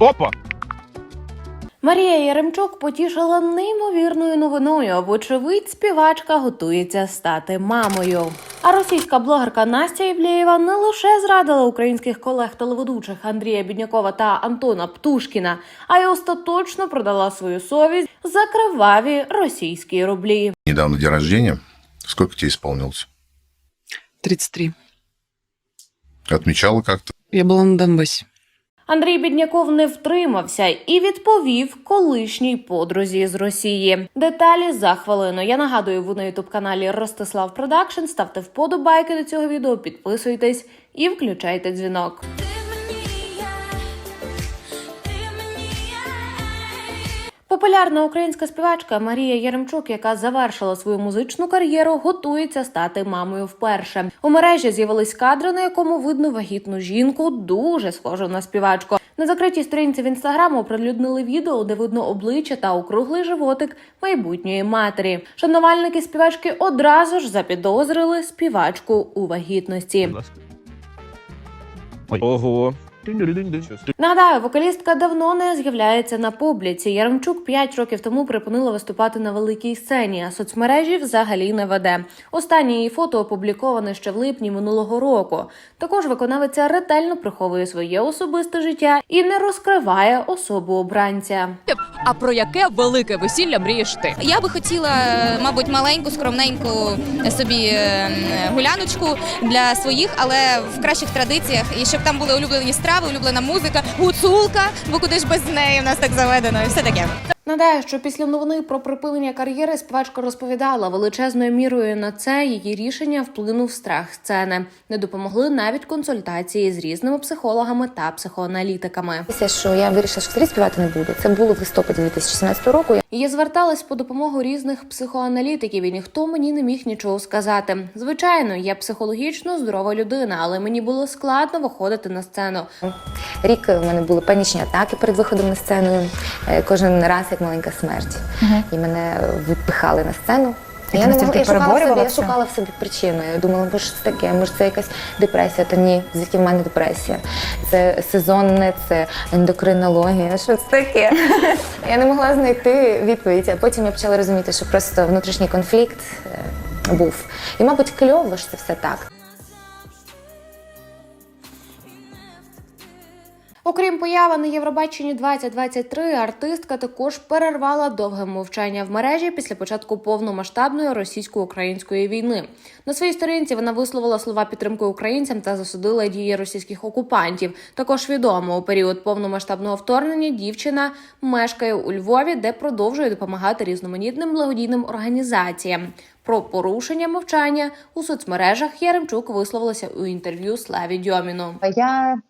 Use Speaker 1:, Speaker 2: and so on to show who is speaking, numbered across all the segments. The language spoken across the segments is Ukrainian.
Speaker 1: Опа!
Speaker 2: Марія Яремчук потішила неймовірною новиною. Вочевидь, співачка готується стати мамою. А російська блогерка Настя Євлєєва не лише зрадила українських колег телеведучих Андрія Біднякова та Антона Птушкіна, а й остаточно продала свою совість за криваві російські рублі.
Speaker 3: Недавно день рождения. Сколько тебе исполнилось?
Speaker 4: 33.
Speaker 3: Отмечала как-то?
Speaker 4: Я была на Донбассе.
Speaker 2: Андрій Бідняков не втримався і відповів колишній подрузі з Росії. Деталі за хвилину. Я нагадую, ви на ютуб каналі Ростислав Продакшн. Ставте вподобайки до цього відео, підписуйтесь і включайте дзвінок. Популярна українська співачка Марія Яремчук, яка завершила свою музичну кар'єру, готується стати мамою вперше. У мережі з'явились кадри, на якому видно вагітну жінку, дуже схожу на співачку. На закритій сторінці в інстаграму оприлюднили відео, де видно обличчя та округлий животик майбутньої матері. Шанувальники співачки одразу ж запідозрили співачку у вагітності.
Speaker 1: Ого.
Speaker 2: Нагадаю, вокалістка давно не з'являється на публіці. Яремчук 5 років тому припинила виступати на великій сцені, а соцмережі взагалі не веде. Останнє її фото опубліковане ще в липні минулого року. Також виконавиця ретельно приховує своє особисте життя і не розкриває особу обранця.
Speaker 5: А про яке велике весілля мрієш ти?
Speaker 6: Я би хотіла, мабуть, маленьку, скромненьку собі гуляночку для своїх, але в кращих традиціях, і щоб там були улюблені страви, улюблена музика, гуцулка, бо куди ж без неї у нас так заведено, і все таке.
Speaker 2: Нагадаю, що після новини про припинення кар'єри співачка розповідала величезною мірою на це її рішення вплинув страх сцени. Не допомогли навіть консультації з різними психологами та психоаналітиками.
Speaker 7: Після що я вирішила, що взагалі співати не буду. Це було в листопаді 2017 року.
Speaker 2: Я зверталась по допомогу різних психоаналітиків, і ніхто мені не міг нічого сказати. Звичайно, я психологічно здорова людина, але мені було складно виходити на сцену.
Speaker 7: Рік у мене були панічні атаки перед виходом на сцену. Е, Кожен раз як маленька смерть. І мене випихали на сцену. Я не могла, я шукала, собі, я шукала в собі причину. Я думала, може що це таке? Може, це якась депресія? Та ні, звідки в мене депресія? Це сезонне, це ендокринологія. Що це таке? я не могла знайти відповідь. А потім я почала розуміти, що просто внутрішній конфлікт е, був. І, мабуть, кльово, що це все так.
Speaker 2: Окрім появи на Євробаченні 2023, артистка також перервала довге мовчання в мережі після початку повномасштабної російсько-української війни. На своїй сторінці вона висловила слова підтримки українцям та засудила дії російських окупантів. Також відомо у період повномасштабного вторгнення дівчина мешкає у Львові, де продовжує допомагати різноманітним благодійним організаціям. Про порушення мовчання у соцмережах Яремчук висловилася у інтерв'ю Славі Дьоміну.
Speaker 8: Я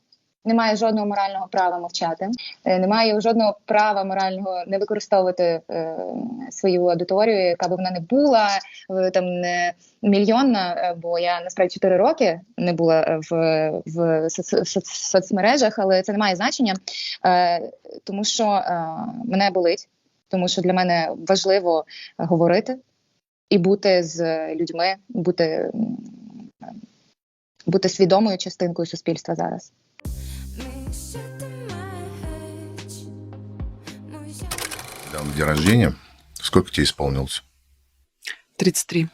Speaker 8: не маю жодного морального права мовчати, Е, не маю жодного права морального не використовувати е, свою аудиторію, яка б вона не була е, там не мільйонна, бо я насправді 4 роки не була в, в соц- соц- соцмережах, але це не має значення, тому що мене болить, тому що для мене важливо говорити і бути з людьми, бути, бути свідомою частинкою суспільства зараз.
Speaker 3: Недавно день рождения. Сколько тебе исполнилось?
Speaker 4: 33.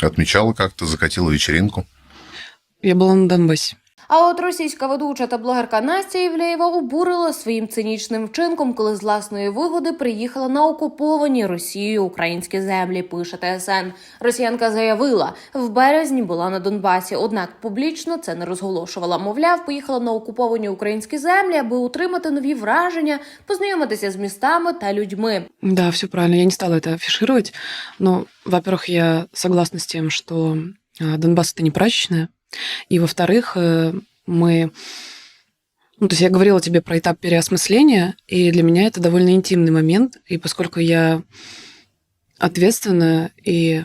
Speaker 3: Отмечала как-то, закатила вечеринку?
Speaker 4: Я была на Донбассе.
Speaker 2: А от російська ведуча та блогерка Настя Євлеєва обурила своїм цинічним вчинком, коли з власної вигоди приїхала на окуповані Росією українські землі. Пише ТСН. Росіянка заявила, в березні була на Донбасі, однак публічно це не розголошувала. Мовляв, поїхала на окуповані українські землі, аби отримати нові враження, познайомитися з містами та людьми.
Speaker 4: Да, все правильно. Я не стала это афишировать. Но, во-первых, я согласна с тем, что а, Донбасс это не прачечная. И, во-вторых, э, мы... Ну, то есть я говорила тебе про этап переосмысления, и для меня это довольно интимный момент. И поскольку я ответственная и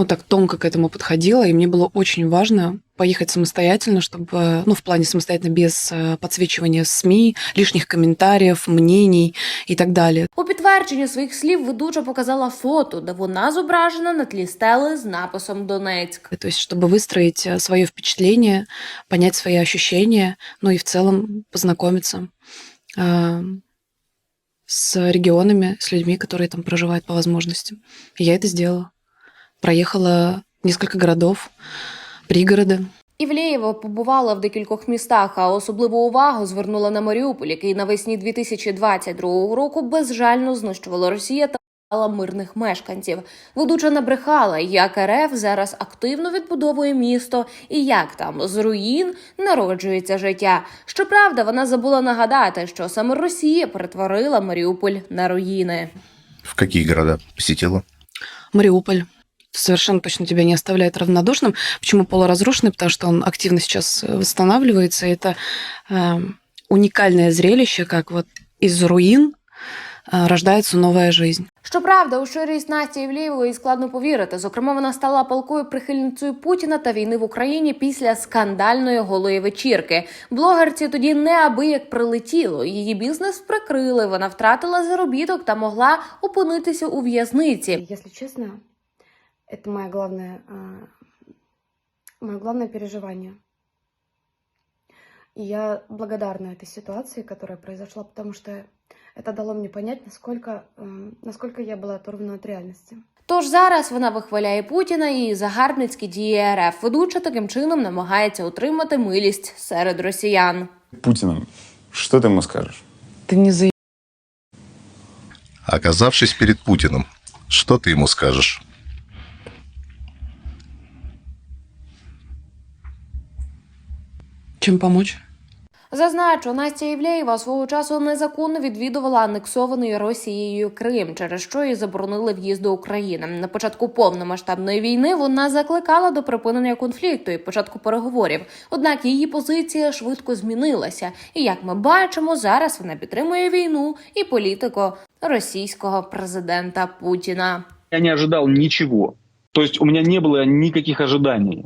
Speaker 4: ну, так тонко к этому подходила, и мне было очень важно поехать самостоятельно, чтобы, ну, в плане самостоятельно, без э, подсвечивания СМИ, лишних комментариев, мнений и так далее.
Speaker 2: У підтвердження своїх слів ведуча показала фото, де вона зображена на тлі стели з написом Донецьк.
Speaker 4: То есть, чтобы выстроить свое впечатление, понять свои ощущения, ну и в целом познакомиться э, с регионами, с людьми, которые там проживают по возможности. И я это сделала. Проехала несколько городов, пригороды.
Speaker 2: Івлеєва побувала в декількох містах, а особливу увагу звернула на Маріуполь, який навесні 2022 року безжально знищувала Росія та вбивала мирних мешканців. Ведуча набрехала, як РФ зараз активно відбудовує місто і як там з руїн народжується життя. Щоправда, вона забула нагадати, що саме Росія перетворила Маріуполь на руїни.
Speaker 3: В какие города посетила?
Speaker 4: Мариуполь совершенно точно тебя не оставляет равнодушным. Почему полуразрушенный? Потому что он активно сейчас э, восстанавливается. и Это э, уникальное зрелище, как вот из руин э, рождается новая жизнь.
Speaker 2: Щоправда, у щирість Насті Євлієвої складно повірити. Зокрема, вона стала палкою прихильницею Путіна та війни в Україні після скандальної голої вечірки. Блогерці тоді неабияк прилетіло. Її бізнес прикрили. Вона втратила заробіток та могла опинитися у в'язниці.
Speaker 9: Если честно, это мое главное, а, мое главное переживание. И я благодарна этой ситуации, которая произошла, потому что это дало мне понять, насколько, м, насколько я была оторвана от реальности.
Speaker 2: Тож зараз вона вихваляє Путіна і загарбницькі дії РФ. Ведуча таким чином намагається отримати милість серед росіян.
Speaker 10: Путиным. Что ты ему скажешь?
Speaker 4: Ты не за...
Speaker 3: Оказавшись перед Путиным, что ты ему скажешь?
Speaker 4: Чем помочь?
Speaker 2: Зазначу, Настя Євлеєва свого часу незаконно відвідувала анексований Росією Крим, через що їй заборонили в'їзд до України. На початку повномасштабної війни вона закликала до припинення конфлікту і початку переговорів. Однак її позиція швидко змінилася, і як ми бачимо, зараз вона підтримує війну і політику російського президента Путіна.
Speaker 11: я не ожидал ничего. То у меня не было никаких ожиданий.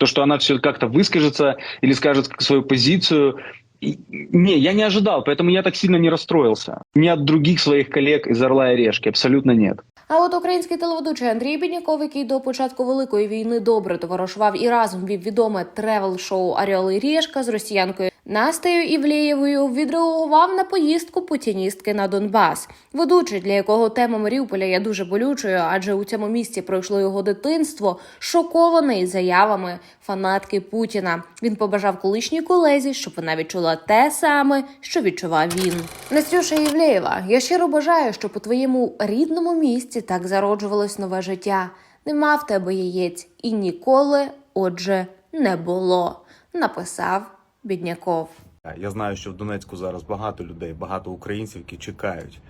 Speaker 11: То, что она все как-то выскажется или скажет свою позицию. Не, я не ожидал, поэтому я так сильно не расстроился. Ни от других своих коллег из «Орла и Решки», абсолютно нет.
Speaker 2: А от український телеведучий Андрій Бідняков, який до початку великої війни добре товаришував і разом вів відоме тревел-шоу Орел і Рєшка з росіянкою Настею Івлеєвою, відреагував на поїздку путіністки на Донбас. Ведучий, для якого тема Маріуполя є дуже болючою, адже у цьому місці пройшло його дитинство, шокований заявами фанатки Путіна. Він побажав колишній колезі, щоб вона відчула те саме, що відчував він. Настюша Євлеєва, я щиро бажаю, щоб у твоєму рідному місті так зароджувалось нове життя. Нема в тебе яєць і ніколи, отже, не було. Написав Бідняков.
Speaker 10: Я знаю, що в Донецьку зараз багато людей, багато українців, які чекають.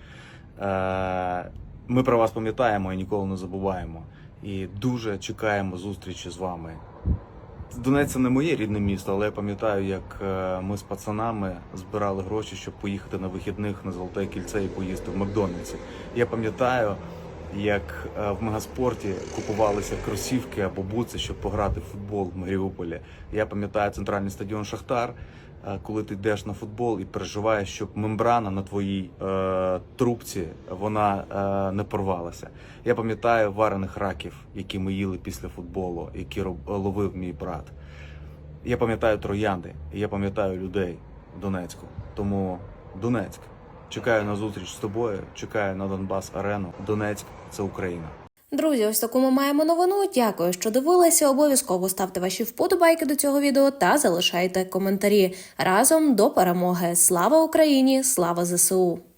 Speaker 10: Е, Ми про вас пам'ятаємо і ніколи не забуваємо. І дуже чекаємо зустрічі з вами. Донець не моє рідне місто, але я пам'ятаю, як е, ми з пацанами збирали гроші, щоб поїхати на вихідних на Золоте кільце і поїсти в Макдональдсі. Я пам'ятаю, як е, в мегаспорті купувалися кросівки або буци, щоб пограти в футбол в Маріуполі. Я пам'ятаю центральний стадіон Шахтар, е, коли ти йдеш на футбол і переживаєш, щоб мембрана на твоїй е, трубці вона е, не порвалася. Я пам'ятаю варених раків, які ми їли після футболу, які ловив мій брат. Я пам'ятаю троянди, я пам'ятаю людей Донецьку. Тому Донецьк. Чекаю на зустріч з тобою, чекаю на Донбас Арену. Донецьк це Україна.
Speaker 2: Друзі, ось таку ми маємо новину. Дякую, що дивилися. Обов'язково ставте ваші вподобайки до цього відео та залишайте коментарі разом до перемоги. Слава Україні! Слава ЗСУ!